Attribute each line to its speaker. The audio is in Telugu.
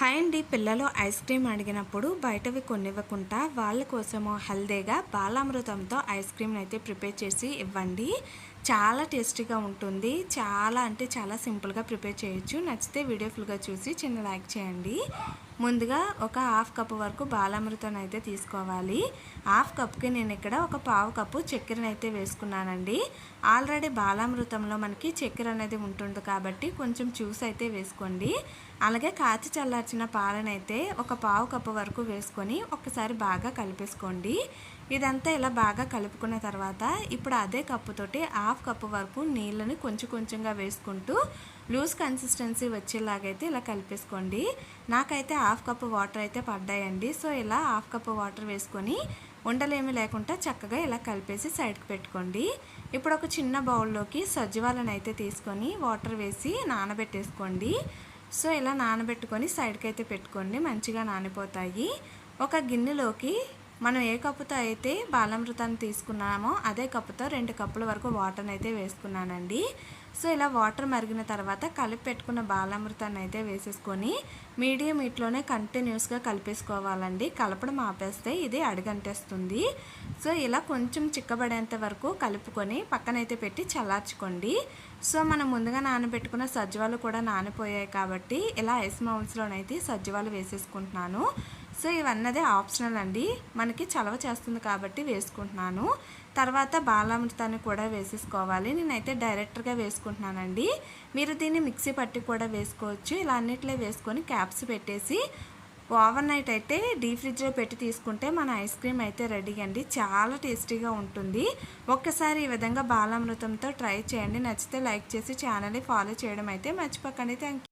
Speaker 1: హాయ్ అండి పిల్లలు ఐస్ క్రీమ్ అడిగినప్పుడు బయటవి కొనివ్వకుండా వాళ్ళ కోసము హెల్దీగా బాలామృతంతో ఐస్ క్రీమ్ అయితే ప్రిపేర్ చేసి ఇవ్వండి. చాలా టేస్టీగా ఉంటుంది. చాలా అంటే చాలా సింపుల్గా ప్రిపేర్ చేయొచ్చు. నచ్చితే వీడియో ఫుల్గా చూసి చిన్న లైక్ చేయండి. ముందుగా ఒక హాఫ్ కప్ వరకు బాలామృతం అయితే తీసుకోవాలి. హాఫ్ కప్కి నేను ఇక్కడ ఒక పావు కప్పు చక్కెరను అయితే వేసుకున్నానండి. ఆల్రెడీ బాలామృతంలో మనకి చక్కెర అనేది ఉంటుంది కాబట్టి కొంచెం చూసి అయితే వేసుకోండి. అలాగే కాచి చల్లార్చిన పాలనైతే ఒక పావు కప్పు వరకు వేసుకొని ఒకసారి బాగా కలిపేసుకోండి. ఇదంతా ఇలా బాగా కలుపుకున్న తర్వాత ఇప్పుడు అదే కప్పుతోటి హాఫ్ హాఫ్ కప్ వరకు నీళ్ళని కొంచెం కొంచెంగా వేసుకుంటూ లూజ్ కన్సిస్టెన్సీ వచ్చేలాగైతే ఇలా కలిపేసుకోండి. నాకైతే హాఫ్ కప్ వాటర్ అయితే పడ్డాయండి. సో ఇలా హాఫ్ కప్ వాటర్ వేసుకొని ఉండలేమి లేకుండా చక్కగా ఇలా కలిపేసి సైడ్కి పెట్టుకోండి. ఇప్పుడు ఒక చిన్న బౌల్లోకి సజ్జవాలను అయితే తీసుకొని వాటర్ వేసి నానబెట్టేసుకోండి. సో ఇలా నానబెట్టుకొని సైడ్కి అయితే పెట్టుకోండి. మంచిగా నానిపోతాయి. ఒక గిన్నెలోకి మనం ఏ కప్పుతో అయితే బాలామృతాన్ని తీసుకున్నామో అదే కప్పుతో రెండు కప్పుల వరకు వాటర్ని అయితే వేసుకున్నానండి. సో ఇలా వాటర్ మరిగిన తర్వాత కలిపి పెట్టుకున్న బాలామృతాన్ని అయితే వేసేసుకొని మీడియం హీట్లోనే కంటిన్యూస్గా కలిపేసుకోవాలండి. కలపడం ఆపేస్తే ఇది అడిగంటేస్తుంది. సో ఇలా కొంచెం చిక్కబడేంత వరకు కలుపుకొని పక్కనైతే పెట్టి చల్లార్చుకోండి. సో మనం ముందుగా నానబెట్టుకున్న సజ్జవాలు కూడా నానిపోయాయి కాబట్టి ఇలా ఐస్ మౌల్స్లోనైతే సజ్జవాలు వేసేసుకుంటున్నాను. సో ఇవన్నదే ఆప్షనల్ అండి. మనకి చలవ చేస్తుంది కాబట్టి వేసుకుంటున్నాను. తర్వాత బాలామృతాన్ని కూడా వేసేసుకోవాలి. నేనైతే డైరెక్ట్గా వేసుకుంటున్నానండి. మీరు దీన్ని మిక్సీ పట్టి కూడా వేసుకోవచ్చు. ఇలా అన్నిట్లో వేసుకొని క్యాప్స్ పెట్టేసి ఓవర్ నైట్ అయితే డీ ఫ్రిడ్జ్లో పెట్టి తీసుకుంటే మన ఐస్ క్రీమ్ అయితే రెడీ అండి. చాలా టేస్టీగా ఉంటుంది. ఒక్కసారి ఈ విధంగా బాలామృతంతో ట్రై చేయండి. నచ్చితే లైక్ చేసి ఛానల్ని ఫాలో చేయడం అయితే మర్చిపోకండి. థ్యాంక్